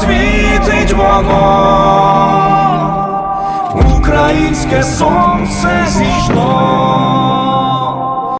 Світить воно, українське сонце зійшло.